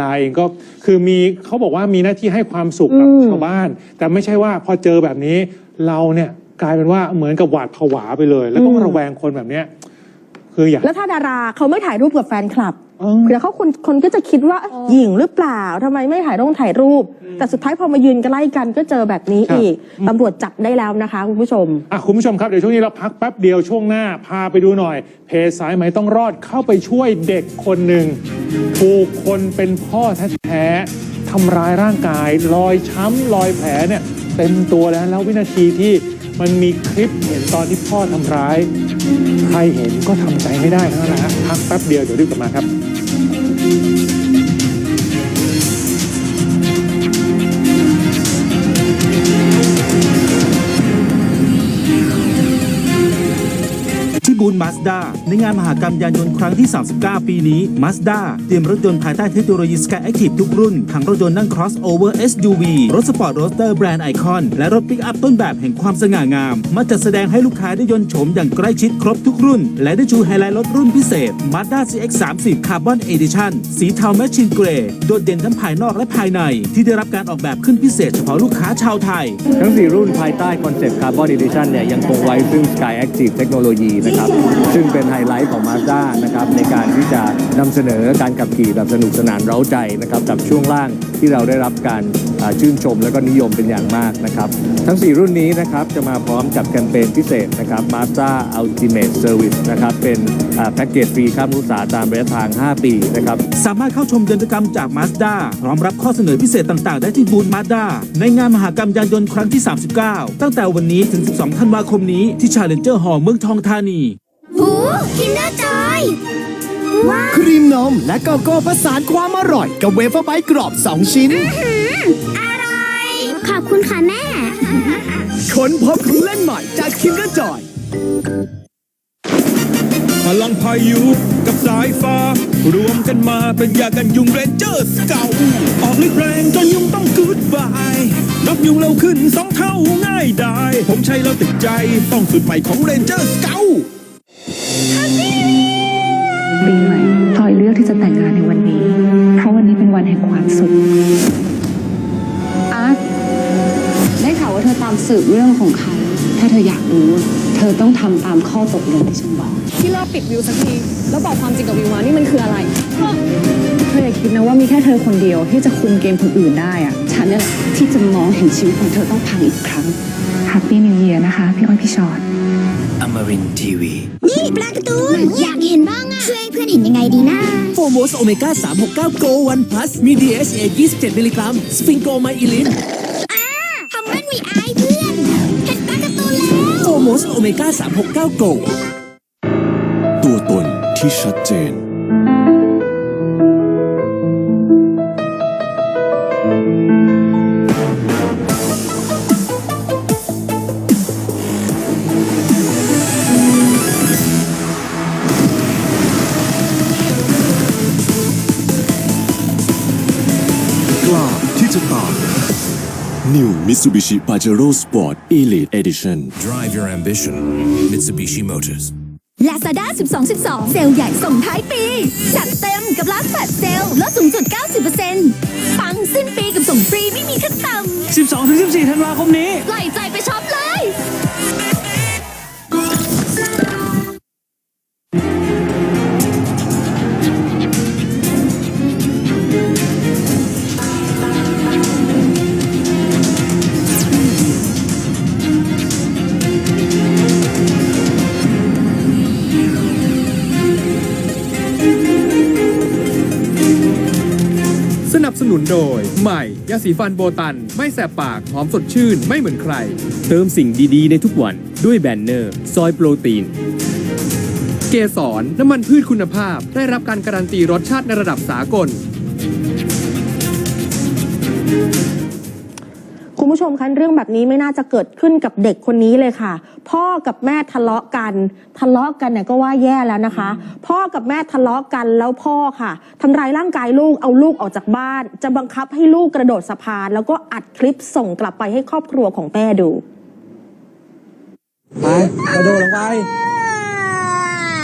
ลาเองก็คือมีเขาบอกว่ามีหน้าที่ให้ความสุขกับอืมชาวบ้าน แต่ไม่ใช่ว่าพอเจอแบบนี้เราเนี่ยกลายเป็นว่าเหมือนกับหวาดผวาไปเลย แล้วก็ระแวงคนแบบเนี้ยคืออยากแล้วถ้าดาราเขาไม่ถ่ายรูปกับแฟนคลับเออเดี๋ยวเขาคนคนก็จะคิดว่าเอ๊ะหญิงหรือเปล่าทำไมไม่ถ่ายรูปถ่ายรูป แต่สุดท้ายพอมายืนใกล้กันก็เจอแบบนี้ครับอีกตำรวจจับได้แล้วนะคะคุณผู้ชมอะคุณผู้ชมครับเดี๋ยวช่วงนี้เราพักแป๊บเดียวช่วงหน้าพาไปดูหน่อย เพจสายไหมต้องรอดเข้าไปช่วยเด็กคนหนึ่ง ถูกคนเป็นพ่อแท้ๆทำร้ายร่างกาย รอยช้ำรอยแผลเนี่ยเต็มตัวแล้วแล้ววินาทีที่มันมีคลิปเห็นตอนที่พ่อทำร้าย ใครเห็นก็ทำใจไม่ได้ทั้งนั้นนะฮะพักแป๊บเดียวเดี๋ยวรีบกลับมาครับ ที่บูนมาสด้าในงานมหกรรมยานยนต์ครั้งที่ 39 ปีนี้มาสด้าเตรียมรถยนต์ภายใต้เทคโนโลยี Sky Active ทุกรุ่น ทั้งรถยนต์นั่ง crossover SUV รถสปอร์ตโรสเตอร์แบรนด์ไอคอน และรถปิกอัพต้นแบบแห่งความสง่างาม มาจัดแสดงให้ลูกค้าได้ยนต์โฉมอย่างใกล้ชิดครบทุกรุ่น และได้ชูไฮไลท์รถรุ่นพิเศษ Mazda CX-30 Carbon Edition สีเทาแมชชีนเกรย์โดดเด่นทั้งภายนอกและภายใน ที่ได้รับการออกแบบขึ้นพิเศษเฉพาะลูกค้าชาวไทย ทั้ง 4 รุ่นภายใต้คอนเซปต์ Carbon Edition เนี่ยยังคงไว้ซึ่ง Sky Active Technology นะครับซึ่งเป็นไฮไลท์ของ Mazda นะครับในการที่จะนำเสนอการขับขี่แบบสนุกสนานเร้าใจนะครับกับช่วงล่างที่เราได้รับการชื่นชมและก็นิยมเป็นอย่างมากนะครับ ทั้ง 4 รุ่นนี้นะครับจะมาพร้อมกับแคมเปญพิเศษนะครับ Mazda Ultimate Service นะครับเป็นแพ็กเกจฟรีค่าบริกาตามระยะทาง 5 ปีนะครับสามารถเข้าชมยนตกรรมจาก Mazda พร้อมรับข้อเสนอพิเศษต่างๆ ได้ที่บูธ Mazda ในงานมหากรรมยานยนต์ครั้งที่ 39 ตั้งแต่วันนี้ถึง 12 ธันวาคมนี้ที่ Challenger Hall เมืองทองธานี หูคินเดอร์จอยว้าวครีมนมและโกโก้ผสานความอร่อย กับเวเฟอร์ไบต์กรอบ 2 ชิ้น อร่อย ขอบคุณค่ะแม่ ค้นพบของเล่นใหม่จาก Kinder Joy พลังพายุกับสายฟ้า รวมกันมาเป็นยากันยุงเรนเจอร์สเก่าออกฤทธิ์แรงจนยุงต้องกูดบายนับยุงเร็วขึ้นสองเท่าง่ายได้ ผมใช้แล้วติดใจ ต้องสุดใหม่ของเรนเจอร์สเก่า ปีใหม่พลอยเลือกที่จะแต่งงานในวันนี้ เพราะวันนี้เป็นวันแห่งความสุข อาร์ตได้ข่าวว่าเธอตามสืบเรื่องของเขา ถ้าเธออยากรู้ เธอต้องทำตามข้อตกลงที่ฉันบอก ที่เลิกปิดวิวสักที แล้วบอกความจริงกับวิวมานี่มันคืออะไร เธออย่าคิดนะว่ามีแค่เธอคนเดียวที่จะคุมเกมคนอื่นได้อะฉันนี่แหละที่จะมองเห็นชีวิตของเธอต้องพังอีกครั้ง Happy New Year นะคะ พี่อ้อยพี่ชอต Amarin Tiwi. นี่ปลาการ์ตูนอยากเห็นบ้างอะช่วยให้เพื่อนเห็นยังไงดีนะโฟโมสโอเมก้า369 Go 1 Plus มี DHA 27 มิลลิกรัม สฟิงโกไมอิลินอ่าทำมันมีอายเพื่อน เห็นปลาการ์ตูนแล้วโฟโมสโอเมก้า369 Go ตัวตนที่ชัดเจน New Mitsubishi Pajero Sport Elite Edition Drive your ambition Mitsubishi Motors Lazada 12 12 เซลล์ใหญ่ส่งท้ายปี จัดเต็มกับร้านแฟลชเซลลดสูงสุด 90%ปังสิ้นปีกับส่งฟรีไม่มีขั้นต่ำ12-14 ธันวาคมนี้ปล่อยใจไปช็อปเลย สนุนโดย ใหม่ ยาสีฟันโบตัน ไม่แสบปาก หอมสดชื่น ไม่เหมือนใคร เติมสิ่งดีๆ ในทุกวันด้วยแบนเนอร์ ซอยโปรตีน เกสรน้ำมันพืชคุณภาพ ได้รับการการันตีรสชาติในระดับสากล คุณผู้ชมคะเรื่องแบบนี้ไม่น่าจะเกิดขึ้นกับเด็กคนนี้เลยค่ะ พ่อกับแม่ทะเลาะกัน ทะเลาะกันเนี่ยก็ว่าแย่แล้วนะคะ พ่อกับแม่ทะเลาะกันแล้วพ่อค่ะทำร้ายร่างกายลูกเอาลูกออกจากบ้าน จะบังคับให้ลูกกระโดดสะพาน แล้วก็อัดคลิปส่งกลับไปให้ครอบครัวของแม่ดูไปกระโดดลงไป